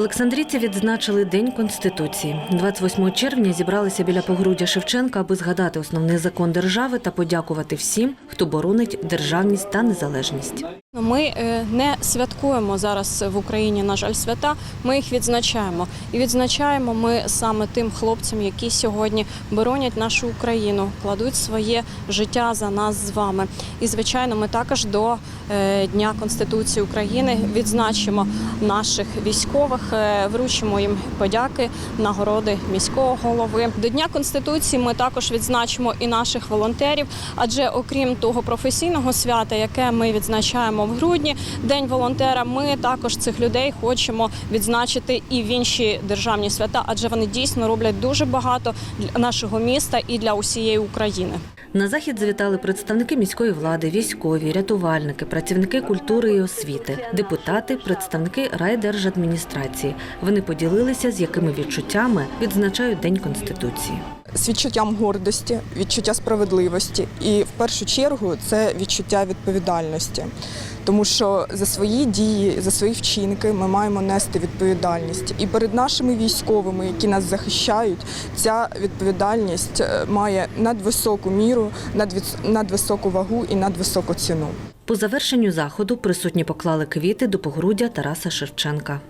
Олександрійці відзначили День Конституції. 28 червня зібралися біля погруддя Шевченка, аби згадати основний закон держави та подякувати всім, хто боронить державність та незалежність. Ми е, не святкуємо зараз в Україні, на жаль, свята. Ми їх відзначаємо. І відзначаємо ми саме тим хлопцям, які сьогодні боронять нашу Україну, кладуть своє життя за нас з вами. І звичайно, ми також до е, Дня Конституції України відзначимо наших військових, е, вручимо їм подяки, нагороди міського голови. До Дня Конституції ми також відзначимо і наших волонтерів, адже окрім того професійного свята, яке ми відзначаємо в грудні, День волонтера, ми також цих людей хочемо відзначити і в інші державні свята, адже вони дійсно роблять дуже багато для нашого міста і для усієї України. На захід завітали представники міської влади, військові, рятувальники, працівники культури і освіти, депутати, представники райдержадміністрації. Вони поділилися, з якими відчуттями відзначають День Конституції. З відчуттям гордості, відчуття справедливості, і в першу чергу це відчуття відповідальності. Тому що за свої дії, за свої вчинки ми маємо нести відповідальність. І перед нашими військовими, які нас захищають, ця відповідальність е, має надвисоку міру, надвисоку вагу і надвисоку ціну. По завершенню заходу присутні поклали квіти до погруддя Тараса Шевченка.